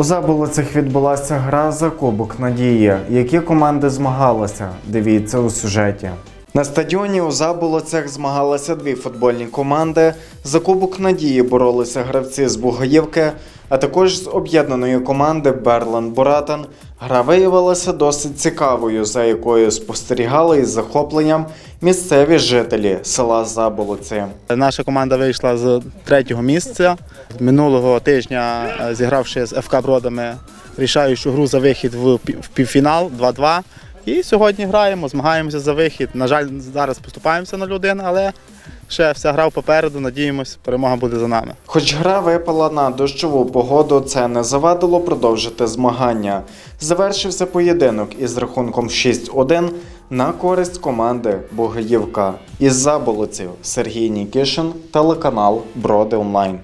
У цих відбулася гра за Кубок Надії. Які команди змагалися? Дивіться у сюжеті. На стадіоні у Заболоцях змагалися дві футбольні команди. За Кубок Надії боролися гравці з Бугаївки, а також з об'єднаної команди Берлан Боратан. Гра виявилася досить цікавою, за якою спостерігали із захопленням місцеві жителі села Заболоці. Наша команда вийшла з третього місця. Минулого тижня, е, зігравши з ФК Бродами рішаючу гру за вихід в півфінал 2-2. І сьогодні граємо, змагаємося за вихід. На жаль, зараз поступаємося на один, але ще вся гра попереду. Надіємось, перемога буде за нами. Хоч гра випала на дощову погоду, це не завадило продовжити змагання. Завершився поєдинок із рахунком 6-1 на користь команди Бугаївка. Із Заболоців Сергій Нікішин, телеканал Броди Онлайн.